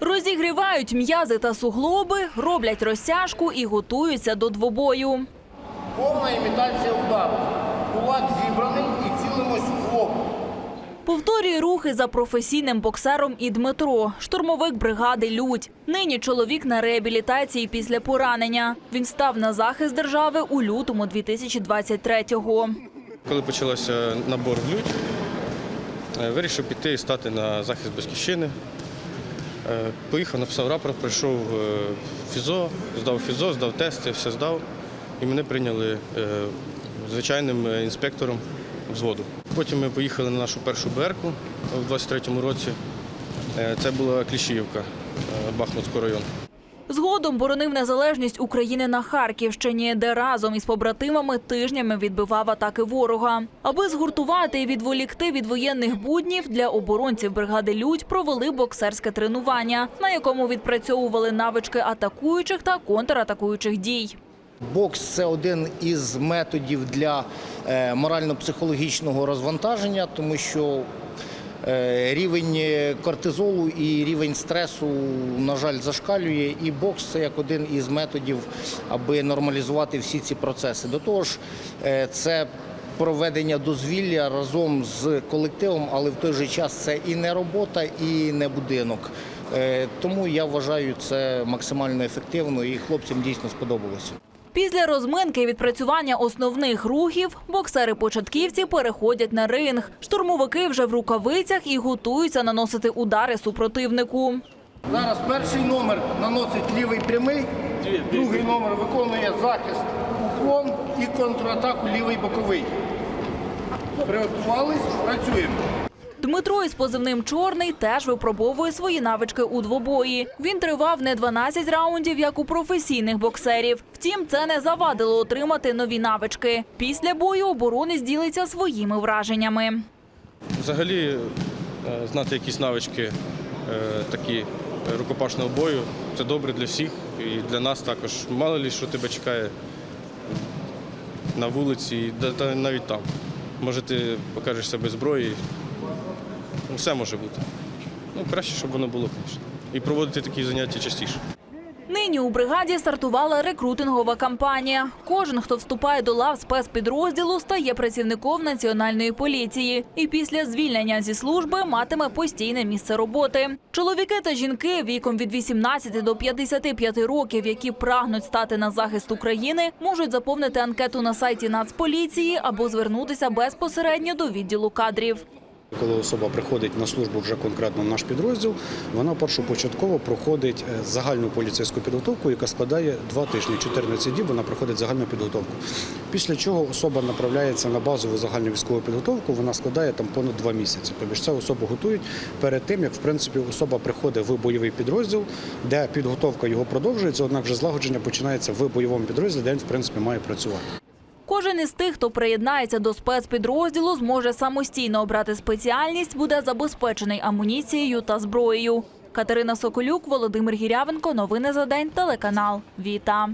Розігрівають м'язи та суглоби, роблять розтяжку і готуються до двобою. Повна імітація удару. Кулак зібраний і цілимось в лоб. Повторює рухи за професійним боксером і Дмитро, штурмовик бригади Людь. Нині чоловік на реабілітації після поранення. Він став на захист держави у лютому 2023-го. Коли почався набор в лють, е, вирішив піти і стати на захист батьківщини. Е, Поїхав, написав рапорт, прийшов е, фізо, здав фізо, здав тести, все здав. І мене прийняли е, звичайним інспектором взводу. Потім ми поїхали на нашу першу БРку у 23-му році. Це була Кліщіївка, Бахмутський району. Згодом боронив незалежність України на Харківщині, де разом із побратимами тижнями відбивав атаки ворога. Аби згуртувати і відволікти від воєнних буднів, для оборонців бригади Людь провели боксерське тренування, на якому відпрацьовували навички атакуючих та контратакуючих дій. Бокс це один із методів для е, морально-психологічного розвантаження, тому що рівень кортизолу і рівень стресу, на жаль, зашкалює. І бокс це як один із методів, аби нормалізувати всі ці процеси. До того ж, е, це проведення дозвілля разом з колективом, але в той же час це і не робота, і не будинок. Е, Тому я вважаю це максимально ефективно і хлопцям дійсно сподобалося. Після розминки і відпрацювання основних рухів боксери-початківці переходять на ринг. Штурмовики вже в рукавицях і готуються наносити удари супротивнику. Зараз перший номер наносить лівий прямий, другий номер виконує захист уклон і контратаку лівий боковий. Приготувались, працюємо. Дмитро із позивним Чорний теж випробовує свої навички у двобої. Він тривав не 12 раундів, як у професійних боксерів. Втім, це не завадило отримати нові навички. Після бою оборонець ділиться своїми враженнями. Взагалі, е, знати якісь навички е, такі е, рукопашного бою це добре для всіх і для нас також. Мало ли, що тебе чекає на вулиці, і навіть там. Може, ти покажешся без зброї. Все може бути. Ну, краще, щоб воно було, звісно. І проводити такі заняття частіше. Нині у бригаді стартувала рекрутингова кампанія. Кожен, хто вступає до лав спецпідрозділу, стає працівником національної поліції і після звільнення зі служби матиме постійне місце роботи. Чоловіки та жінки віком від 18 до 55 років, які прагнуть стати на захист України, можуть заповнити анкету на сайті Нацполіції або звернутися безпосередньо до відділу кадрів. Коли особа приходить на службу вже конкретно в наш підрозділ, вона першопочатково проходить е, загальну поліцейську підготовку, яка складає два тижні, 14 діб вона проходить загальну підготовку. Після чого особа направляється на базову загальну військову підготовку, вона складає там понад два місяці. Тобто цю особу готують перед тим, як в принципі особа приходить в бойовий підрозділ, де підготовка його продовжується, однак вже злагодження починається в бойовому підрозділі, де він в принципі має працювати. Кожен із тих, хто приєднається до спецпідрозділу, зможе самостійно обрати спеціальність, буде забезпечений амуніцією та зброєю. Катерина Соколюк, Володимир Гірявенко. Новини за день. Телеканал Віта.